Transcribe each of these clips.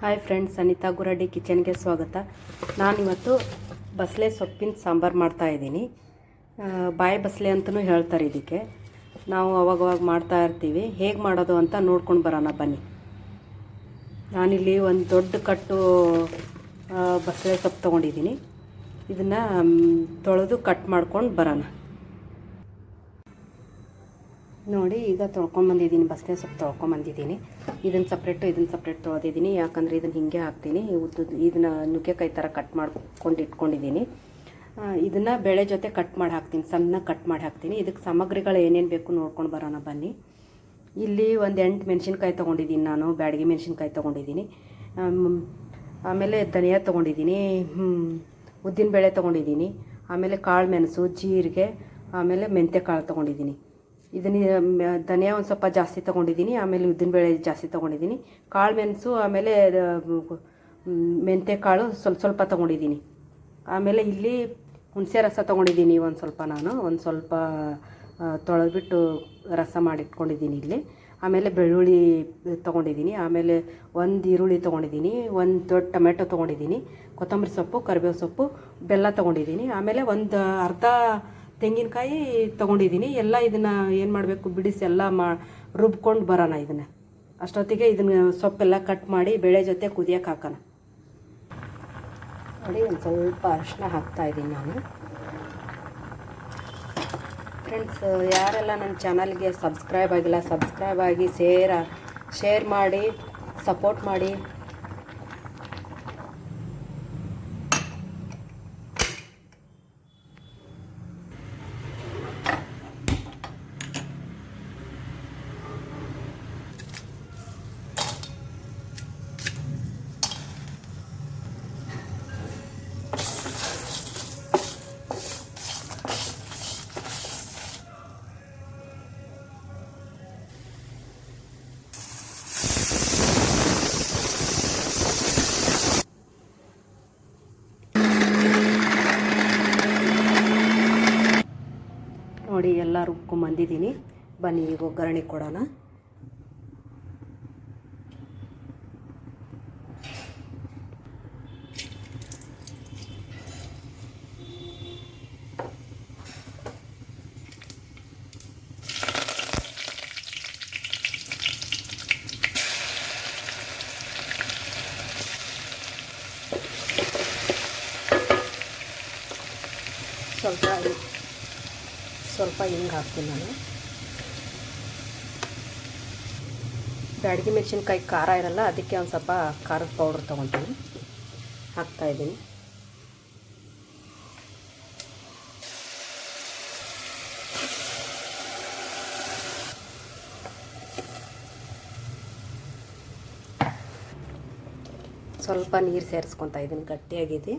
Hi friends Anita Guradi ಕಿಚನ್ಗೆ ಸ್ವಾಗತ. ನಾನಿವತ್ತು ಬಸಳೆ ಸೊಪ್ಪಿನ ಸಾಂಬಾರು ಮಾಡ್ತಾ ಇದ್ದೀನಿ. ಬಾಯಿ ಬಸಳೆ ಅಂತಲೂ ಹೇಳ್ತಾರೆ ಇದಕ್ಕೆ. ನಾವು ಅವಾಗವಾಗ ಮಾಡ್ತಾ ಇರ್ತೀವಿ. ಹೇಗೆ ಮಾಡೋದು ಅಂತ ನೋಡ್ಕೊಂಡು ಬರೋಣ, ಬನ್ನಿ. ನಾನಿಲ್ಲಿ ಒಂದು ದೊಡ್ಡ ಕಟ್ಟು ಬಸಳೆ ಸೊಪ್ಪು ತೊಗೊಂಡಿದ್ದೀನಿ. ಇದನ್ನು ತೊಳೆದು ಕಟ್ ಮಾಡ್ಕೊಂಡು ಬರೋಣ. ನೋಡಿ ಈಗ ತೊಳ್ಕೊಂಬಂದಿದ್ದೀನಿ ಬಸಳೆ ಸೊಪ್ಪು ತೊಳ್ಕೊಂಬಂದಿದ್ದೀನಿ ಇದನ್ನು ಸಪ್ರೇಟು ಇದನ್ನು ಸಪ್ರೇಟ್ ತೊಳೆದಿದ್ದೀನಿ. ಯಾಕಂದರೆ ಇದನ್ನು ಹಿಂಗೆ ಹಾಕ್ತೀನಿ. ಉದ್ದು ಇದನ್ನು ನುಗ್ಗೆಕಾಯಿ ಥರ ಕಟ್ ಮಾಡ್ಕೊಂಡು ಇಟ್ಕೊಂಡಿದ್ದೀನಿ. ಇದನ್ನು ಬೇಳೆ ಜೊತೆ ಕಟ್ ಮಾಡಿ ಹಾಕ್ತೀನಿ. ಸಣ್ಣ ಕಟ್ ಮಾಡಿ ಹಾಕ್ತೀನಿ. ಇದಕ್ಕೆ ಸಾಮಗ್ರಿಗಳು ಏನೇನು ಬೇಕು ನೋಡ್ಕೊಂಡು ಬರೋಣ ಬನ್ನಿ. ಇಲ್ಲಿ ಒಂದು ಎಂಟು ಮೆಣಸಿನ್ಕಾಯಿ ತೊಗೊಂಡಿದ್ದೀನಿ ನಾನು. ಬ್ಯಾಡಗಿ ಮೆಣಸಿನ್ಕಾಯಿ ತೊಗೊಂಡಿದ್ದೀನಿ. ಆಮ್, ಆಮೇಲೆ ಧನಿಯಾ ತೊಗೊಂಡಿದ್ದೀನಿ. ಉದ್ದಿನ ಬೇಳೆ ತೊಗೊಂಡಿದ್ದೀನಿ. ಆಮೇಲೆ ಕಾಳು ಮೆಣಸು ಜೀರಿಗೆ ಆಮೇಲೆ ಮೆಂತ್ಯ ಕಾಳು ತೊಗೊಂಡಿದ್ದೀನಿ. ಇದನ್ನ ಧನಿಯಾ ಒಂದು ಸ್ವಲ್ಪ ಜಾಸ್ತಿ ತೊಗೊಂಡಿದ್ದೀನಿ, ಆಮೇಲೆ ಉದ್ದಿನಬೇಳೆ ಜಾಸ್ತಿ ತೊಗೊಂಡಿದ್ದೀನಿ. ಕಾಳು ಮೆಣಸು, ಆಮೇಲೆ ಮೆಂತ್ಯ ಕಾಳು ಸ್ವಲ್ಪ ಸ್ವಲ್ಪ ತೊಗೊಂಡಿದ್ದೀನಿ. ಆಮೇಲೆ ಇಲ್ಲಿ ಹುಣಸೆ ರಸ ತೊಗೊಂಡಿದ್ದೀನಿ ಒಂದು ಸ್ವಲ್ಪ ನಾನು, ಒಂದು ಸ್ವಲ್ಪ ತೊಳೆದ್ಬಿಟ್ಟು ರಸ ಮಾಡಿಟ್ಕೊಂಡಿದ್ದೀನಿ ಇಲ್ಲಿ. ಆಮೇಲೆ ಬೆಳ್ಳುಳ್ಳಿ ತೊಗೊಂಡಿದ್ದೀನಿ, ಆಮೇಲೆ ಒಂದು ಈರುಳ್ಳಿ ತೊಗೊಂಡಿದ್ದೀನಿ, ಒಂದು ದೊಡ್ಡ ಟೊಮೆಟೊ ತೊಗೊಂಡಿದ್ದೀನಿ, ಕೊತ್ತಂಬರಿ ಸೊಪ್ಪು, ಕರಿಬೇವು ಸೊಪ್ಪು, ಬೆಲ್ಲ ತೊಗೊಂಡಿದ್ದೀನಿ. ಆಮೇಲೆ ಒಂದು ಅರ್ಧ ತೆಂಗಿನಕಾಯಿ ತೊಗೊಂಡಿದ್ದೀನಿ. ಎಲ್ಲ ಇದನ್ನು ಏನು ಮಾಡಬೇಕು ಬಿಡಿಸಿ ಎಲ್ಲ ಮಾ ರುಬ್ಕೊಂಡು ಬರೋಣ ಇದನ್ನು. ಅಷ್ಟೊತ್ತಿಗೆ ಇದನ್ನು ಸೊಪ್ಪೆಲ್ಲ ಕಟ್ ಮಾಡಿ ಬೇಳೆ ಜೊತೆ ಕುದಿಯೋಕೆ ಹಾಕೋಣ. ನೋಡಿ, ಒಂದು ಸ್ವಲ್ಪ ಅರಿಶಿನ ಹಾಕ್ತಾಯಿದ್ದೀನಿ ನಾನು. ಫ್ರೆಂಡ್ಸ್ ಯಾರೆಲ್ಲ ನನ್ನ ಚಾನಲ್ಗೆ ಸಬ್ಸ್ಕ್ರೈಬ್ ಆಗಿಲ್ಲ, ಸಬ್ಸ್ಕ್ರೈಬ್ ಆಗಿ ಶೇರ್ ಶೇರ್ ಮಾಡಿ ಸಪೋರ್ಟ್ ಮಾಡಿ. ನೋಡಿ ಎಲ್ಲ ರುಬ್ಕೊಂಬಂದಿದ್ದೀನಿ ಬನ್ನಿ ಈಗ ಒಗ್ಗರಣೆ ಕೊಡೋಣ. ಸ್ವಲ್ಪ ಸ್ವಲ್ಪ ಹಿಂಗೆ ಹಾಕ್ತೀನಿ ನಾನು. ಬ್ಯಾಡಗಿ ಮೆಣಸಿನ್ಕಾಯಿ ಖಾರ ಇರಲ್ಲ, ಅದಕ್ಕೆ ಒಂದು ಸ್ವಲ್ಪ ಖಾರದ ಪೌಡ್ರ್ ತೊಗೊತೀನಿ. ಹಾಕ್ತಾಯಿದ್ದೀನಿ ಸ್ವಲ್ಪ ನೀರು ಸೇರಿಸ್ಕೊತಾ ಇದ್ದೀನಿ, ಗಟ್ಟಿಯಾಗಿದೆ.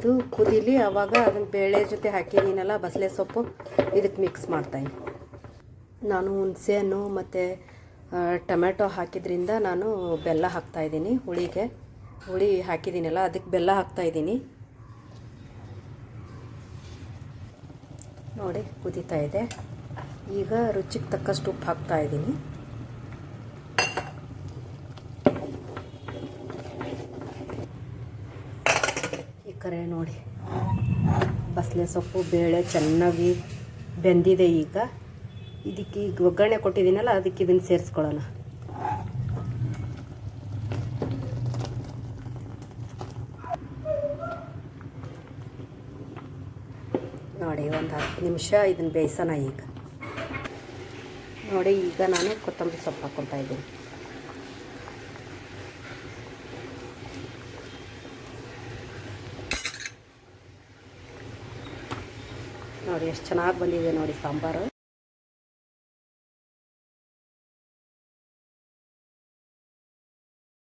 ಇದು ಕುದೀಲಿ ಆವಾಗ ಅದನ್ನ ಬೇಳೆ ಜೊತೆ ಹಾಕಿದ್ದೀನಲ್ಲ ಬಸಳೆ ಸೊಪ್ಪು ಇದಕ್ಕೆ ಮಿಕ್ಸ್ ಮಾಡ್ತಾಯಿನಿ ನಾನು ಹುಣಸೆ ಹಣ್ಣು ಮತ್ತು ಟೊಮೆಟೊ ಹಾಕಿದ್ರಿಂದ ನಾನು ಬೆಲ್ಲ ಹಾಕ್ತಾಯಿದ್ದೀನಿ ಹುಳಿಗೆ. ಹುಳಿ ಹಾಕಿದ್ದೀನಲ್ಲ ಅದಕ್ಕೆ ಬೆಲ್ಲ ಹಾಕ್ತಾಯಿದ್ದೀನಿ ನೋಡಿ, ಕುದೀತಾ ಇದೆ. ಈಗ ರುಚಿಗೆ ತಕ್ಕಷ್ಟು ಉಪ್ಪು ಹಾಕ್ತಾಯಿದ್ದೀನಿ ಕರೆ ನೋಡಿ. ಬಸಳೆ ಸೊಪ್ಪು, ಬೇಳೆ ಚೆನ್ನಾಗಿ ಬೆಂದಿದೆ ಈಗ. ಇದಕ್ಕೆ ಈಗ ಒಗ್ಗರಣೆ ಕೊಟ್ಟಿದ್ದೀನಲ್ಲ, ಅದಕ್ಕೆ ಇದನ್ನು ಸೇರಿಸ್ಕೊಳ್ಳೋಣ. ನೋಡಿ, ಒಂದು ಹತ್ತು ನಿಮಿಷ ಇದನ್ನು ಬೇಯಿಸೋಣ ಈಗ. ನೋಡಿ, ಈಗ ನಾನು ಕೊತ್ತಂಬರಿ ಸೊಪ್ಪು ಹಾಕ್ಕೊತಾ ಇದ್ದೀನಿ. ನೋಡಿ ಎಷ್ಟು ಚೆನ್ನಾಗಿ ಬಂದಿದೆ ನೋಡಿ ಸಾಂಬಾರು.